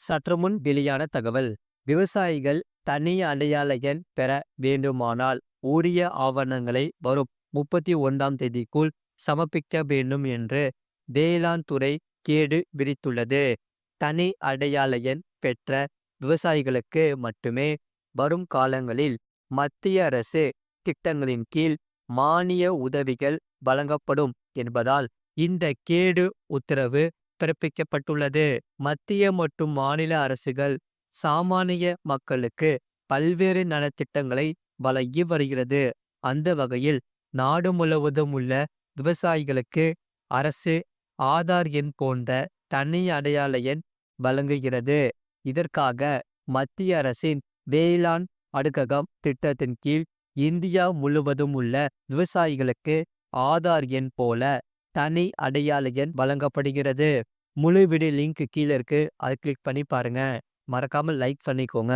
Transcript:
சற்று முன் வெளியான தகவல் விவசாயிகள் தனி அடையாள எண் பெற வேண்டுமானால் உரிய ஆவணங்களை வரும் முப்பத்தி ஒன்றாம் தேதிக்குள் சமர்ப்பிக்க வேண்டும் என்று வேளாண் துறை கேடு விரித்துள்ளது தனி அடையாள எண் பெற்ற விவசாயிகளுக்கு மட்டுமே வரும் காலங்களில் மத்திய அரசு திட்டங்களின் கீழ் மானிய உதவிகள் வழங்கப்படும் என்பதால் இந்த கேடு உத்தரவு பிறப்பிக்கப்பட்டுள்ளது. மத்திய மற்றும் மாநில அரசுகள் சாமானிய மக்களுக்கு பல்வேறு நலத்திட்டங்களை வழங்கி வருகிறது. அந்த வகையில் நாடு முழுவதும் உள்ள விவசாயிகளுக்கு அரசு ஆதார் எண் போன்ற தனி அடையாள எண் வழங்குகிறது. இதற்காக மத்திய அரசின் வேளாண் அடுக்ககம் திட்டத்தின் கீழ் இந்தியா முழுவதும் உள்ள விவசாயிகளுக்கு ஆதார் எண் போல தனி அடையாள எண் வழங்கப்படுகிறது. முழு வீடியோ லிங்க் கீழே இருக்கு. அதை கிளிக் பண்ணி பாருங்க. மறக்காம லைக் பண்ணிக்கோங்க.